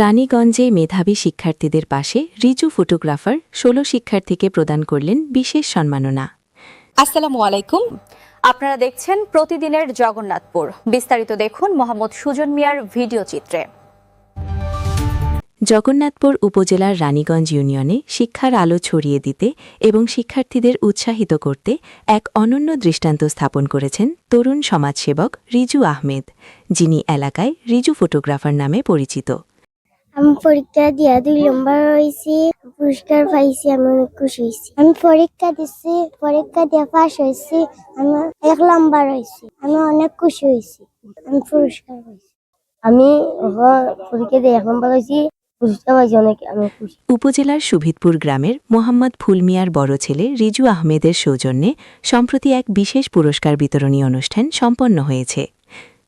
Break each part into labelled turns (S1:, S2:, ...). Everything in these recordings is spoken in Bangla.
S1: রানীগঞ্জে মেধাবী শিক্ষার্থীদের পাশে রিজু ফটোগ্রাফার ষোলো শিক্ষার্থীকে প্রদান করলেন বিশেষ সম্মাননা।
S2: আসসালামু আলাইকুম। আপনারা দেখছেন প্রতিদিনের জগন্নাথপুর। বিস্তারিত দেখুন মোহাম্মদ সুজন মিয়ার ভিডিও চিত্রে।
S1: জগন্নাথপুর উপজেলার রানীগঞ্জ ইউনিয়নে শিক্ষার আলো ছড়িয়ে দিতে এবং শিক্ষার্থীদের উৎসাহিত করতে এক অনন্য দৃষ্টান্ত স্থাপন করেছেন তরুণ সমাজসেবক রিজু আহমেদ যিনি এলাকায় রিজু ফটোগ্রাফার নামে পরিচিত।
S3: আমি পরীক্ষা দিয়া দুই নম্বর হয়েছি পুরস্কার পাইছি, আমি অনেক খুশি হয়েছি আমি পরীক্ষা দিচ্ছি পরীক্ষা দিয়ে পাস হয়েছি আমি এক নম্বর হয়েছি আমি অনেক খুশি হয়েছি আমি পুরস্কার পাইছি। আমি পরীক্ষা দিয়ে এক নম্বর হয়েছি
S1: উপজেলার সুভিদপুর গ্রামের মোহাম্মদ ফুলমিয়ার বড় ছেলে রিজু আহমেদের সৌজন্যে, সম্প্রতি এক বিশেষ পুরস্কার বিতরণী অনুষ্ঠান সম্পন্ন হয়েছে।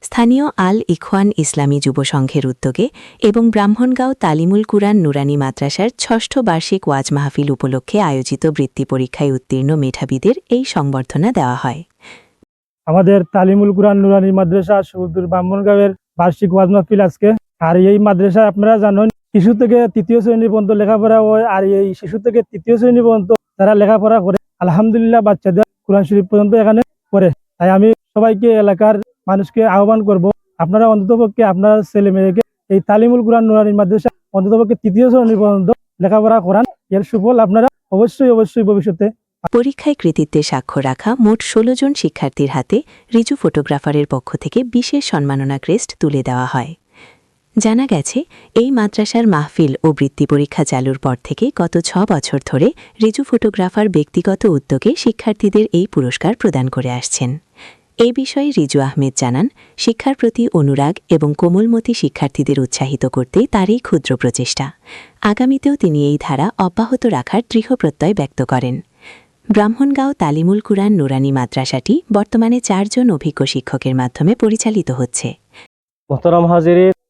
S1: স্থানীয় আল ইখওয়ান ইসলামী যুব সংঘের উদ্যোগে এবং ব্রাহ্মণগাঁও তালিমুল কুরআন নুরানি মাদ্রাসার ষষ্ঠ বার্ষিক ওয়াজ মাহফিল উপলক্ষে আয়োজিত বৃত্তি পরীক্ষায় উত্তীর্ণ মেধাবীদের এই সংবর্ধনা দেওয়া হয়।
S4: আমাদের তালিমুল কুরআন নুরানি মাদ্রাসা সমুদ্র ব্রাহ্মণগাঁওয়ের বার্ষিক ওয়াজ মাহফিল আজকে। আর এই মাদ্রাসায় আপনারা জানেন, শিশু থেকে তৃতীয় শ্রেণি পর্যন্ত লেখাপড়া হয়, আর এই শিশু থেকে তৃতীয় শ্রেণি পর্যন্ত তারা লেখাপড়া করে, আলহামদুলিল্লাহ বাচ্চাদের কোরআন শরীফ পর্যন্ত এখানে পড়ে। তাই আমি সবাইকে এলাকার মানুষকে আহ্বান করব। আপনারা অন্ততপক্ষে আপনার ছেলে মেয়েকে এই তালিমুল কুরআন নুরানি মাদ্রাসা অন্ততপক্ষে তৃতীয় শ্রেণি পর্যন্ত লেখাপড়া করান। এর সুফল আপনারা অবশ্যই অবশ্যই ভবিষ্যতে
S1: পরীক্ষায় কৃতিত্বে স্বাক্ষর রাখা মোট ১৬ জন শিক্ষার্থীর হাতে রিজু ফটোগ্রাফারের পক্ষ থেকে বিশেষ সম্মাননা ক্রেস্ট তুলে দেওয়া হয়। জানা গেছে, এই মাদ্রাসার মাহফিল ও বৃত্তি পরীক্ষা চালুর পর থেকে গত ছ বছর ধরে রিজু ফটোগ্রাফার ব্যক্তিগত উদ্যোগে শিক্ষার্থীদের এই পুরস্কার প্রদান করে আসছেন। এই বিষয়ে রিজু আহমেদ জানান, শিক্ষার প্রতি অনুরাগ এবং কোমলমতি শিক্ষার্থীদের উৎসাহিত করতেই তারই ক্ষুদ্র প্রচেষ্টা। আগামীতেও তিনি এই ধারা অব্যাহত রাখার দৃঢ় প্রত্যয় ব্যক্ত করেন। ব্রাহ্মণগাঁও তালিমুল কুরআন নুরানি মাদ্রাসাটি বর্তমানে চারজন অভিজ্ঞ শিক্ষকের মাধ্যমে পরিচালিত হচ্ছে।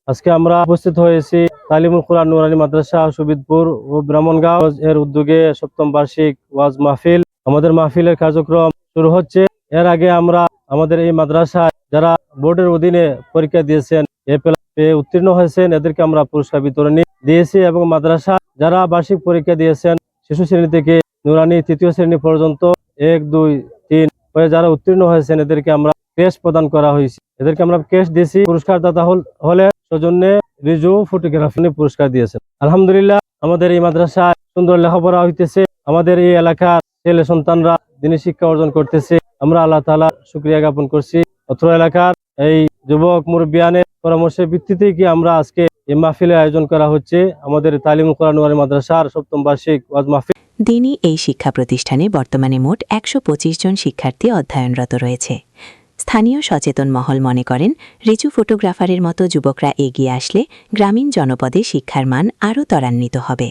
S5: আজকে আমরা উপস্থিত হয়েছি তালিমুল কোরআন নুরানি মাদ্রাসা, সুবিদপুর ও ব্রাহ্মণগাঁও। এর উদ্যোগে সপ্তম বার্ষিক ওয়াজ মাহফিল। আমাদের মাহফিলের কার্যক্রম শুরু হচ্ছে। এর আগে আমরা আমাদের এই মাদ্রাসায় যারা বোর্ডের অধীনে পরীক্ষা দিয়েছেন, এ পেয়ে উত্তীর্ণ হয়েছেন, এদেরকে আমরা পুরস্কার বিতরণী দিয়েছি এবং মাদ্রাসা যারা বার্ষিক পরীক্ষা দিয়েছেন, শিশু শ্রেণি থেকে নুরানি তৃতীয় শ্রেণি পর্যন্ত এক, দুই, তিন হয়ে যারা উত্তীর্ণ হয়েছেন, এদেরকে আমরা ক্রেশ প্রদান করা হয়েছে। এদেরকে আমরা ক্রেশ দিয়েছি। পুরস্কার দাতা হল- সৌজন্যে রিজু ফটোগ্রাফি পুরস্কার দিয়েছেন। আলহামদুলিল্লাহ, আমাদের এই মাদ্রাসায় সুন্দর লেখাপড়া হইতেছে। আমাদের এই এলাকার ছেলে সন্তানরা দিনী শিক্ষা অর্জন করতেছে। আমরা আল্লাহ তালা শুক্রিয়া জ্ঞাপন করছি। অত্র এলাকার এই যুবক মুরব্বিয়ানের পরামর্শের ভিত্তিতে কি আমরা আজকে এই মাহফিলের আয়োজন করা হচ্ছে? আমাদের তালিম কোরআন মাদ্রাসার সপ্তম বার্ষিক ওয়াজ মাহফিল।
S1: দিনই এই শিক্ষা প্রতিষ্ঠানে বর্তমানে মোট একশো পঁচিশ জন শিক্ষার্থী অধ্যয়নরত রয়েছে। স্থানীয় সচেতন মহল মনে করেন রিজু ফটোগ্রাফারের মতো যুবকরা এগিয়ে আসলে গ্রামীণ জনপদে শিক্ষার মান আরও ত্বরান্বিত হবে।